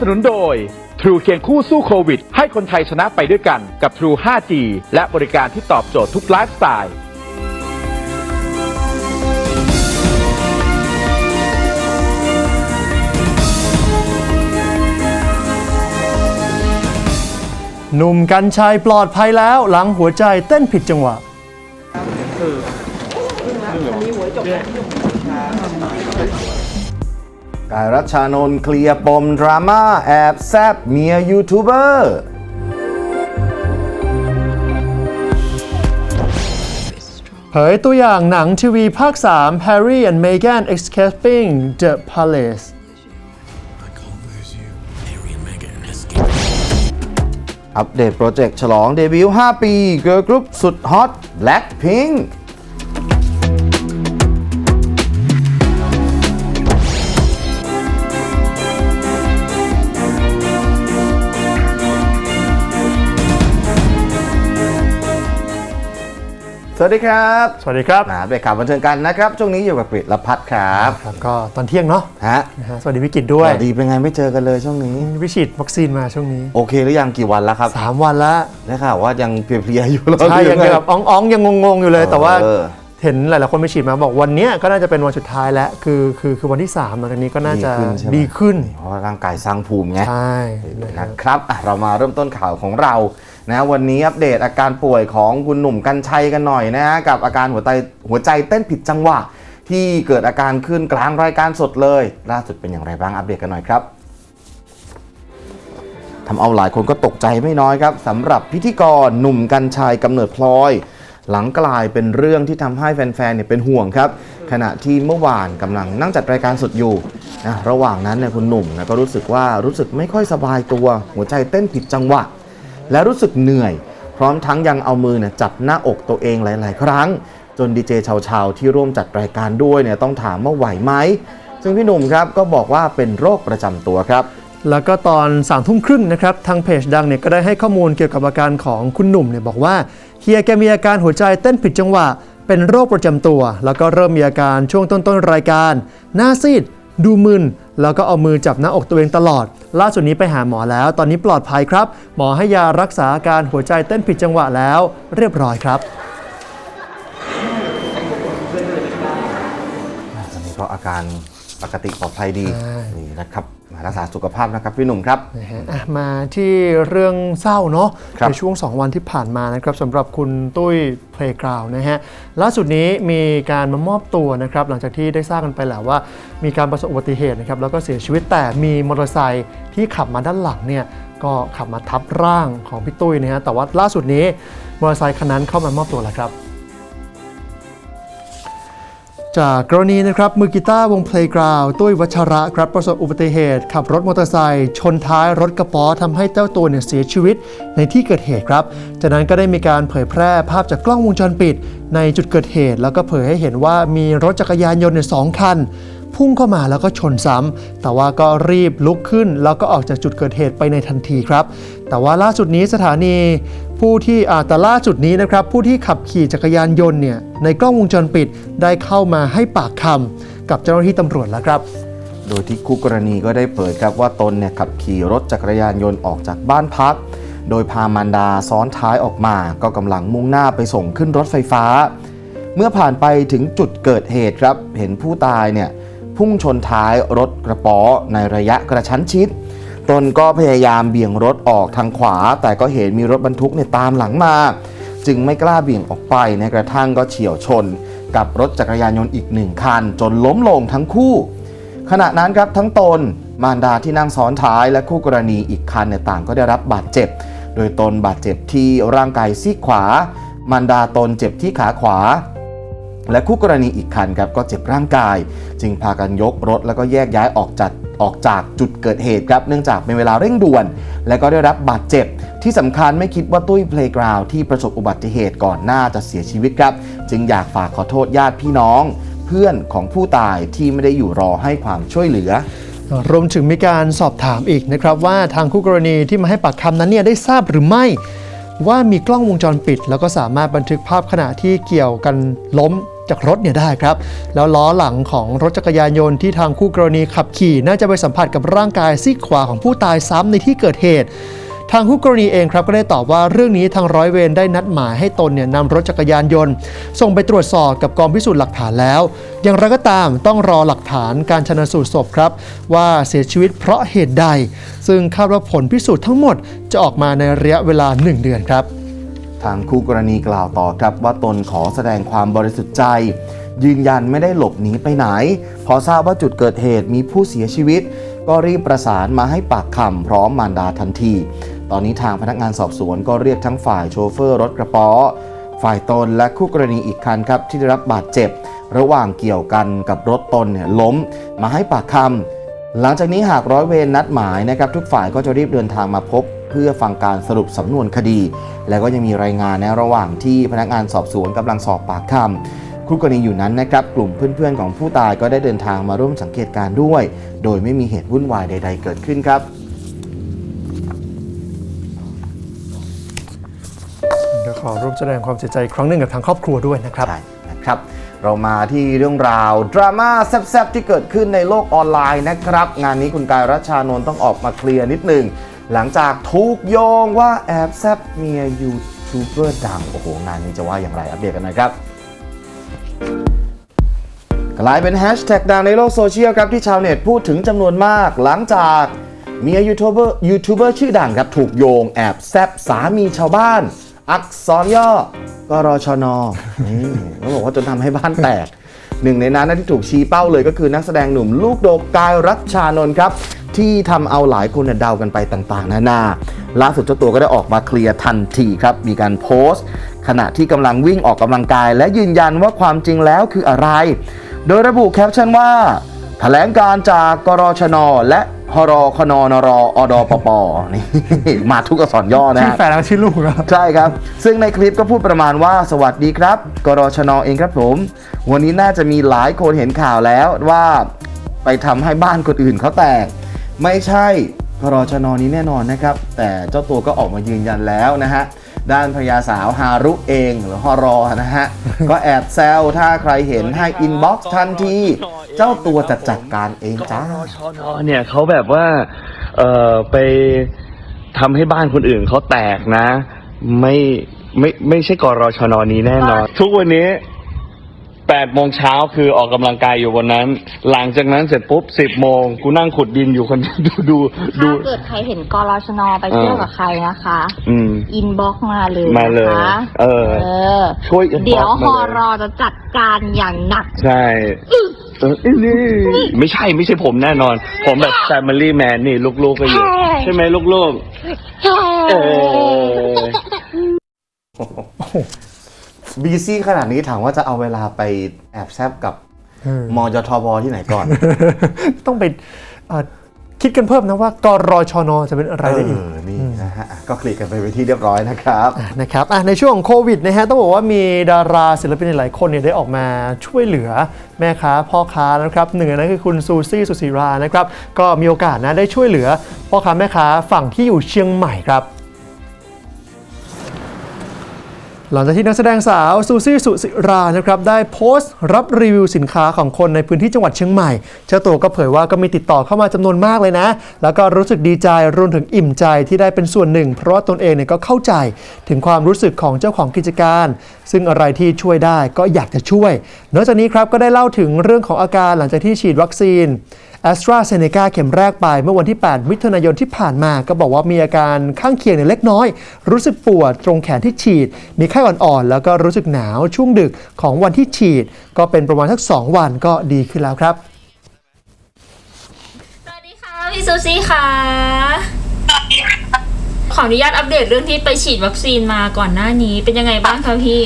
สนุนโดย True เคียงคู่สู้โควิด ให้คนไทยชนะไปด้วยกันกับ True 5G และบริการที่ตอบโจทย์ทุกไลฟ์สไตล์หนุ่มกัญชัยปลอดภัยแล้วหลังหัวใจเต้นผิดจังหวะ กายรัชชานนท์เคลียร์ปมดราม่าแอบแซบเมียยูทูบเบอร์เผยตัวอย่างหนังทีวีภาค 3 Harry and Meghan Escaping the Palace อัปเดตโปรเจกต์ฉลองเดบิวต์ 5 ปี เกิร์ลกรุ๊ปสุดฮอต Blackpink สวัสดีครับ สวัสดีครับมาเบรกข่าวบันเทิงกันนะครับ ช่วงนี้อยู่กับกริดละพัดครับครับ ก็ตอนเที่ยงเนาะฮะนะฮะสวัสดีวิกิตด้วยสวัสดีเป็นไงไม่เจอกันเลยช่วงนี้ วิฉีดวัคซีนมาช่วงนี้ โอเคหรือยังกี่วันแล้วครับ3วันแล้วได้ข่าวว่ายังเพลียๆอยู่แล้วใช่หรืยังไแบบอ่องๆยังงงๆอยู่เลย แต่ว่า เออเห็นหลายๆคนไปฉีดมาบอกวันเนี้ยก็น่าจะเป็นวันสุดท้ายแล้ว คือคือคือวันที่3หลังจากนี้ก็น่าจะดีขึ้นใช่ไหมดีขึ้นเพราะว่าร่างกายสร้างภูมิไงใช่นะครันะบครับอะเรามาเริ่มต้นข่าวของเรานะวันนี้อัปเดตอาการป่วยของคุณหนุ่มกัญชัยกันหน่อยนะฮะกับอาการหัวใจหัวใจเต้นผิดจังหวะ ที่เกิดอาการขึ้นกลางรายการสดเลย ล่าสุดเป็นอย่างไรบ้างอัปเดตกันหน่อยครับทำเอาหลายคนก็ตกใจไม่น้อยครับสำหรับพิธีกรหนุ่มกัญชัยกำเนิดพลอย หลังกลายเป็นเรื่องที่ทำให้แฟนๆเนี่ยเป็นห่วงครับ ขณะที่เมื่อวานกำลังนั่งจัดรายการสดอยู่นะระหว่างนั้นเนี่ยคุณหนุ่มนะก็รู้สึกว่ารู้สึกไม่ค่อยสบายตัว หัวใจเต้นผิดจังหวะ และรู้สึกเหนื่อย พร้อมทั้งยังเอามือเนี่ยจับหน้าอกตัวเองหลาย ๆ ครั้ง จนดีเจชาวๆที่ร่วมจัดรายการด้วยเนี่ยต้องถามว่าไหวไหมซึ่งพี่หนุ่มครับก็บอกว่าเป็นโรคประจำตัวครับแล้วก็ตอนสามทุ่มครึ่งนะครับทางเพจดังเนี่ยก็ได้ให้ข้อมูลเกี่ยวกับอาการของคุณหนุ่มเนี่ยบอกว่า เฮียแกมีอาการหัวใจเต้นผิดจังหวะ เป็นโรคประจำตัว แล้วก็เริ่มมีอาการช่วงต้นๆรายการ หน้าซีด ดูมึน แล้วก็เอามือจับหน้าอกตัวเองตลอด ล่าสุดนี้ไปหาหมอแล้ว ตอนนี้ปลอดภัยครับ หมอให้ยารักษาอาการหัวใจเต้นผิดจังหวะแล้ว เรียบร้อยครับตอนนี้ก็อาการปกติปลอดภัยดีใช่นี่นะครับมา รักษาสุขภาพนะครับพี่หนุ่มครับ นะฮะอะมาที่เรื่องเศร้าเนาะครับ ในช่วง 2 วันที่ผ่านมานะครับสำหรับคุณตุ้ยเพลงกราวนะฮะล่าสุดนี้มีการมามอบตัวนะครับหลังจากที่ได้ทราบกันไปแล้วว่า มีการประสบอุบัติเหตุนะครับแล้วก็เสียชีวิตแต่มีมอเตอร์ไซค์ที่ขับมาด้านหลังเนี่ยก็ขับมาทับร่างของพี่ตุ้ยนะฮะแต่ว่าล่าสุดนี้มอเตอร์ไซค์คันนั้นเข้ามามอบตัวแล้วครับ จากกรณีนะครับมือกีตาร์วงเพลงกราวตุ้ยวัชระครับประสบอุบัติเหตุ ขับรถมอเตอร์ไซค์ชนท้ายรถกระป๋อทำให้เจ้าตัวเนี่ยเสียชีวิตในที่เกิดเหตุครับ จากนั้นก็ได้มีการเผยแพร่ภาพจากกล้องวงจรปิด ในจุดเกิดเหตุ แล้วก็เผยให้เห็นว่ามีรถจักรยานยนต์เนี่ยสองคัน พุ่งเข้ามาแล้วก็ชนซ้ำแต่ว่าก็รีบลุกขึ้น แล้วก็ออกจากจุดเกิดเหตุไปในทันทีครับ แต่ว่าล่าสุดนี้สถานี ผู้ที่อาแต่ล่าสุดนี้นะครับผู้ที่ขับขี่จักรยานยนต์เนี่ยในกล้องวงจรปิดได้เข้ามาให้ปากคำกับเจ้าหน้าที่ตำรวจแล้วครับโดยที่คู่กรณีก็ได้เผยครับว่าตนเนี่ยขับขี่รถจักรยานยนต์ออกจากบ้านพัก โดยพามารดาซ้อนท้ายออกมา ก็กำลังมุ่งหน้าไปส่งขึ้นรถไฟฟ้า เมื่อผ่านไปถึงจุดเกิดเหตุครับ เห็นผู้ตายเนี่ยพุ่งชนท้ายรถกระป๋อในระยะกระชั้นชิด ตนก็พยายามเบี่ยงรถออกทางขวา แต่ก็เห็นมีรถบรรทุกเนี่ยตามหลังมา จึงไม่กล้าเบี่ยงออกไปในกระทั่งก็เฉียวชน กับรถจักรยานยนต์อีกหนึ่งคัน จนล้มลงทั้งคู่ ขณะนั้นครับทั้งตน มารดาที่นั่งซ้อนท้ายและคู่กรณีอีกคันเนี่ยต่างก็ได้รับบาดเจ็บ โดยตนบาดเจ็บที่ร่างกายซีกขวา มารดาตนเจ็บที่ขาขวาและคู่กรณีอีกคันครับก็เจ็บร่างกาย จึงพากันยกรถแล้วก็แยกย้ายออกจาก ออกจากจุดเกิดเหตุครับเนื่องจากเป็นเวลาเร่งด่วน และก็ได้รับบาดเจ็บ ที่สำคัญไม่คิดว่าตุ้ยเพลย์กราวที่ประสบอุบัติเหตุก่อนหน้าจะเสียชีวิตครับ จึงอยากฝากขอโทษญาติพี่น้อง เพื่อนของผู้ตายที่ไม่ได้อยู่รอให้ความช่วยเหลือรวมถึงมีการสอบถามอีกนะครับว่าทางคู่กรณีที่มาให้ปากคำนั้นเนี่ยได้ทราบหรือไม่ว่ามีกล้องวงจรปิด แล้วก็สามารถบันทึกภาพขณะที่เกี่ยวกันล้ม จากรถเนี่ยได้ครับ แล้วล้อหลังของรถจักรยานยนต์ที่ทางคู่กรณีขับขี่ น่าจะไปสัมผัสกับร่างกายซีกขวาของผู้ตายซ้ำในที่เกิดเหตุทางคู่กรณีเองครับก็ได้ตอบว่าเรื่องนี้ทางร้อยเวรได้นัดหมายให้ตนเนี่ยนำรถจักรยานยนต์ ส่งไปตรวจสอบกับกองพิสูจน์หลักฐานแล้ว อย่างไรก็ตามต้องรอหลักฐานการชนะสูตรศพครับ ว่าเสียชีวิตเพราะเหตุใด ซึ่งคาดว่าผลพิสูจน์ทั้งหมดจะออกมาในระยะเวลา 1 เดือนครับ ทางคู่กรณีกล่าวต่อครับว่าตนขอแสดงความบริสุทธิ์ใจ ยืนยันไม่ได้หลบหนีไปไหน พอทราบว่าจุดเกิดเหตุมีผู้เสียชีวิต ก็รีบประสานมาให้ปากคำพร้อมมารดาทันที ตอนนี้ทางพนักงานสอบสวนก็เรียกทั้งฝ่ายโชเฟอร์รถกระป๋อฝ่ายตนและคู่กรณีอีกคันครับที่ได้รับบาดเจ็บ ระหว่างเกี่ยวกันกับรถตนเนี่ยล้ม มาให้ปากคำหลังจากนี้หากร้อยเวรนัดหมายนะครับทุกฝ่ายก็จะรีบเดินทางมาพบ เพื่อฟังการสรุปสำนวนคดี แล้วก็ยังมีรายงานในระหว่างที่พนักงานสอบสวนกำลังสอบปากคำคู่กรณีอยู่นั้นนะครับกลุ่มเพื่อนๆของผู้ตายก็ได้เดินทางมาร่วมสังเกตการณ์ด้วย โดยไม่มีเหตุวุ่นวายใด ๆ เกิดขึ้นครับ เดี๋ยวขอร่วมแสดงความเสียใจอีกครั้งหนึ่งกับทางครอบครัวด้วยนะครับใช่นะครับ เรามาที่เรื่องราวดราม่าแซ่บๆที่เกิดขึ้นในโลกออนไลน์นะครับ งานนี้คุณกายรัชชานนท์ต้องออกมาเคลียร์นิดหนึ่ง หลังจากถูกโยงว่าแอบแซบเมียยูทูบเบอร์ดัง โอ้โห งานนี้จะว่าอย่างไรอัปเดตกันนะครับกลายเป็นแฮชแท็กดังในโลกโซเชียลครับ ที่ชาวเน็ตพูดถึงจำนวนมาก หลังจากเมียยูทูบเบอร์ยูทูบเบอร์ชื่อดังครับ ถูกโยงแอบแซบสามีชาวบ้าน อักษรย่อกรชนนี่ต้องบอกว่าจนทำให้บ้านแตกหนึ่งในนั้นที่ถูกชี้เป้าเลยก็คือนักแสดงหนุ่มลูกโดกกายรัชชานนท์ครับ ที่ทำเอาหลายคนเนี่ยเดากันไปต่างๆนานาล่าสุดเจ้าตัวก็ได้ออกมาเคลียร์ทันทีครับ มีการโพสต์ ขณะที่กำลังวิ่งออกกำลังกาย และยืนยันว่าความจริงแล้วคืออะไร โดยระบุแคปชั่นว่าแถลงการจากกรชน และฮรคณนรอดปปนี่มาทุกอักษรย่อนะชื่อฮะแฟนแล้วชื่อลูกครับใช่ครับ ซึ่งในคลิปก็พูดประมาณว่าสวัสดีครับ กรชนเองครับผม วันนี้น่าจะมีหลายคนเห็นข่าวแล้วว่า ไปทำให้บ้านคนอื่นเขาแตก ไม่ใช่กรชนนี้แน่นอนนะครับ แต่เจ้าตัวก็ออกมายืนยันแล้วนะฮะ ด้านภรรยาสาวฮารุเองหรือฮอรอนะฮะ ก็แอบแซวถ้าใครเห็นให้อินบ็อกซ์ทันที เจ้าตัวจะจัดการเองจ้า ชนเนี่ยเขาแบบว่า เอ่อไปทำให้บ้านคนอื่นเขาแตกนะ ไม่ไม่ไม่ใช่กรชนนี้แน่นอน ทุกวันนี้ แปดโมงเช้าคือออกกำลังกายอยู่บนนั้น หลังจากนั้นเสร็จปุ๊บสิบโมงกูนั่งขุดดินอยู่คนเดียวดูดูดู ถ้าเกิดใครเห็นกรชนไปเที่ยวกับใครนะคะ อืม อินบ็อกมาเลยมาเลยนะคะเออ เออ ช่วย inbox เดี๋ยวมาฮเลยอรอจะจัดการอย่างหนัก ใช่เออนี่ไม่ใช่ไม่ใช่ผมแน่นอน ผมแบบ Family Man นี่ลูกๆก็อยู่ ใช่ใช่ไหมลูกๆ เออ บีซี่ขนาดนี้ถามว่าจะเอาเวลาไปแอบแซบกับเออมยทบที่ไหนก่อน ต้องไปเอ่อคิดกันเพิ่มนะว่ากรชนจะเป็นอะไรเอได้อีกอนี่นะฮะอะก็คลิกกันไปเป็นที่เรียบร้อยนะครับนะครับอะในช่วงของโควิดนะฮะต้องบอกว่ามีดาราศิลปินหลายคนเนี่ยได้ออกมาช่วยเหลือแม่ค้าพ่อค้านะครับหนึ่งในนั้นคือคุณซูซี่สุศิรานะครับก็มีโอกาสนะได้ช่วยเหลือพ่อค้าแม่ค้าฝั่งที่อยู่เชียงใหม่ครับ หลังจากที่นักแสดงสาวซูซี่สุสิรานะครับได้โพสต์รับรีวิวสินค้าของคนในพื้นที่จังหวัดเชียงใหม่ เจ้าตัวก็เผยว่าก็มีติดต่อเข้ามาจำนวนมากเลยนะ แล้วก็รู้สึกดีใจรวมถึงอิ่มใจที่ได้เป็นส่วนหนึ่ง เพราะว่าตนเองเนี่ยก็เข้าใจถึงความรู้สึกของเจ้าของกิจการ ซึ่งอะไรที่ช่วยได้ก็อยากจะช่วย นอกจากนี้ครับก็ได้เล่าถึงเรื่องของอาการหลังจากที่ฉีดวัคซีน แอสตราเซเนกาเข็มแรกไปเมื่อวันที่ 8 มิถุนายนที่ผ่านมา ก็บอกว่ามีอาการข้างเคียงเนี่ยเล็กน้อย รู้สึกปวดตรงแขนที่ฉีด มีไข้อ่อนๆ แล้วก็รู้สึกหนาวช่วงดึกของวันที่ฉีด ก็เป็นประมาณสัก 2 วันก็ดีขึ้นแล้วครับ สวัสดีค่ะ พี่ซูซี่ค่ะ ขออนุญาตอัปเดตเรื่องที่ไปฉีดวัคซีนมาก่อนหน้านี้เป็นยังไงบ้างคะพี่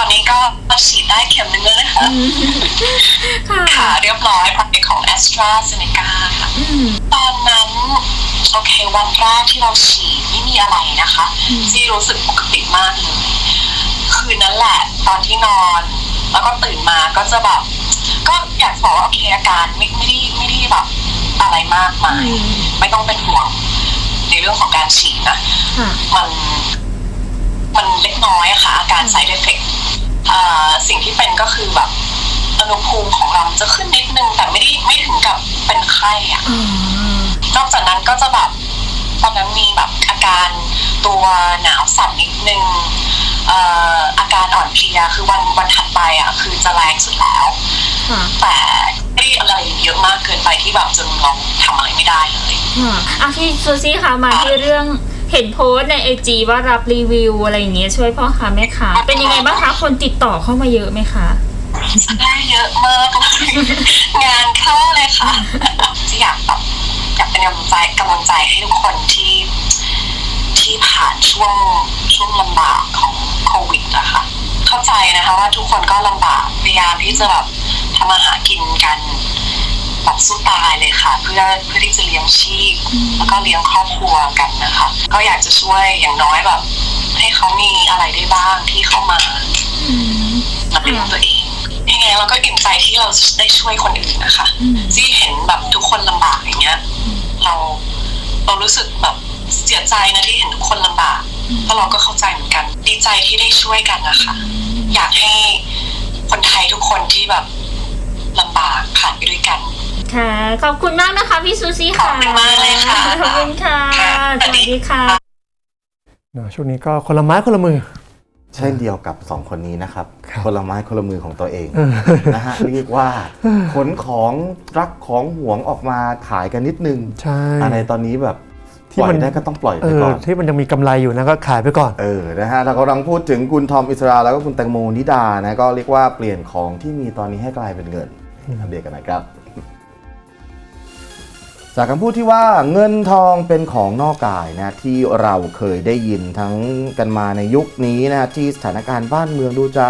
อนนี้ก็ฉีดได้เข็มหนึ่งแล้วนะคะค่ะค่ะเรียบร้อยภายของ a s t r a z เซ e c a ค่ะ อืม ตอนนั้นโอเควันแรกที่เราฉีดไม่มีอะไรนะคะซีรู้สึกปกติมากเลย คืนนั้นแหละตอนที่นอน แล้วก็ตื่นมาก็จะแบบก็อยากบอกว่าโอเคอาการไม่ไม่ได้ไม่ได้แบบอะไรมากมาย อืมไม่ต้องเป็นห่วงในเรื่องของการฉีดนะ ค่ะ มัน มันเล็กน้อยอะค่ะ อาการ side effect ทเอ่อสิ่งที่เป็นก็คือแบบอุณหภูมิของเราจะขึ้นนิดนึง แต่ไม่ได้ไม่ถึงกับเป็นไข้อะอืมนอกจากนั้นก็จะแบบตอนนั้นมีแบบอาการตัวหนาวสั่นนิดนึงเอ่ออาการอ่อนเพลียคือวันวันถัดไปอะ คือจะแรงสุดแล้วค่ะแต่ไม่ได้อะไรเยอะมากเกินไปที่แบบจนเราทำอะไรไม่ได้เลยค่ะอะพี่ซูซี่คะมาที่เรื่อง เห็นโพสในไอจีว่ารับรีวิวอะไรอย่างเงี้ยช่วยพ่อค้าแม่ค้าเป็นยังไงบ้างคะคนติดต่อเข้ามาเยอะไหมคะได้เยอะมากงานเข้าเลยค่ะที่อยากแบบอยากเป็นกำลังใจกำลังใจให้ทุกคนที่ที่ผ่านช่วงช่วงลำบากของโควิดนะคะเข้าใจนะคะว่าทุกคนก็ลำบากพยายามที่จะแบบทำมาหากินกัน แบบสู้ตายเลยค่ะ เพื่อเพื่อที่จะเลี้ยงชีพ แล้วก็เลี้ยงครอบครัวกันนะคะ ก็อยากจะช่วยอย่างน้อยแบบ ให้เขามีอะไรได้บ้างที่เข้ามามาเป็นตัวเองยังไงเราก็อิ่มใจที่เราได้ช่วยคนอื่นนะคะที่เห็นแบบทุกคนลำบากอย่างเงี้ย เราเรารู้สึกแบบเสียใจนะที่เห็นทุกคนลำบากเพราะเราก็เข้าใจเหมือนกัน ดีใจที่ได้ช่วยกันนะคะ อยากให้คนไทยทุกคนที่แบบลำบากผ่านไปด้วยกัน ค่ะ ขอบคุณมากนะคะพี่ซูซี่ค่ะ ขอบคุณมากเลยค่ะ ขอบคุณค่ะค่ะสวัสดีค่ะเนอะช่วงนี้ก็คนละไม้คนละมือ เช่นเดียวกับสองคนนี้นะครับครับ คนละไม้คนละมือของตัวเองเออนะฮะเรียกว่าขนของรักของหวงออกมาขายกันนิดนึงใช่อะไรตอนนี้แบบที่ปล่อมัยนได้ก็ต้องปล่อยเอไปอก่อนที่มันยังมีกำไรอยู่นะก็ขายไปก่อนเออนะฮะเรากำลังพูดถึงคุณทอมอิสราแล้วก็คุณแตงโมนิดานะก็เรียกว่าเปลี่ยนของที่มีตอนนี้ให้กลายเป็นเงินอัปเดตกันนะครับ จากคำพูดที่ว่าเงินทองเป็นของนอกกายนะที่เราเคยได้ยินทั้งกันมาในยุคนี้นะที่สถานการณ์บ้านเมืองดูจะ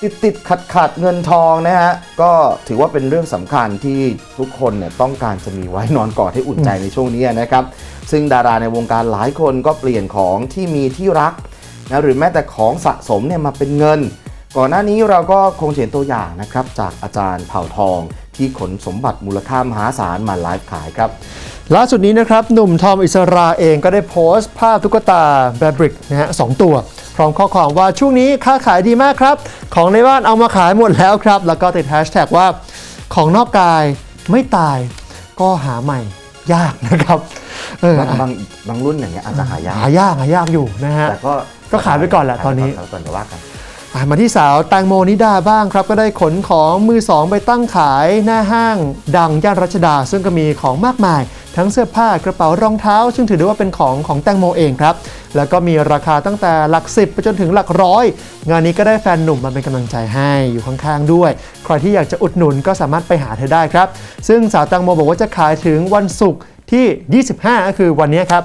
ติดติดขัดขัดเงินทองนะฮะก็ถือว่าเป็นเรื่องสำคัญที่ทุกคนเนี่ยต้องการจะมีไว้นอนกอดให้อุ่นใจในช่วงนี้นะครับ ซึ่งดาราในวงการหลายคนก็เปลี่ยนของที่มีที่รักนะหรือแม้แต่ของสะสมเนี่ยมาเป็นเงิน ก่อนหน้านี้เราก็คงเห็นตัวอย่างนะครับจากอาจารย์เผ่าทองที่ขนสมบัติมูลค่ามหาศาลมาไลฟ์ขายครับล่าสุดนี้นะครับ หนุ่มทอมอิสราเองก็ได้โพสต์ภาพตุ๊กตาแบบริกนะฮะสองตัว พร้อมข้อความว่าช่วงนี้ค้าขายดีมากครับ ของในบ้านเอามาขายหมดแล้วครับ แล้วก็ติดแฮชแท็กว่าของนอกกายไม่ตาย ก็หาใหม่ยากนะครับเออบางบางบางรุ่นอย่างเงี้ยอาจจะหายากหายากหายากอยู่นะฮะแต่ก็ก็ขายไปก่อนแหละตอนนี้ขายไปก่อนเดี๋ยวว่ากันอะ มาที่สาวแตงโมนิดาบ้างครับ ก็ได้ขนของมือสองไปตั้งขายหน้าห้าง ดังย่านรัชดา ซึ่งก็มีของมากมาย ทั้งเสื้อผ้ากระเป๋ารองเท้า ซึ่งถือได้ว่าเป็นของของแตงโมเองครับ แล้วก็มีราคาตั้งแต่หลักสิบไปจนถึงหลักร้อย งานนี้ก็ได้แฟนหนุ่มมาเป็นกำลังใจให้อยู่ข้างๆด้วย ใครที่อยากจะอุดหนุนก็สามารถไปหาเธอได้ครับ ซึ่งสาวแตงโมบอกว่าจะขายถึงวันศุกร์ที่ 25 ก็คือวันนี้ครับ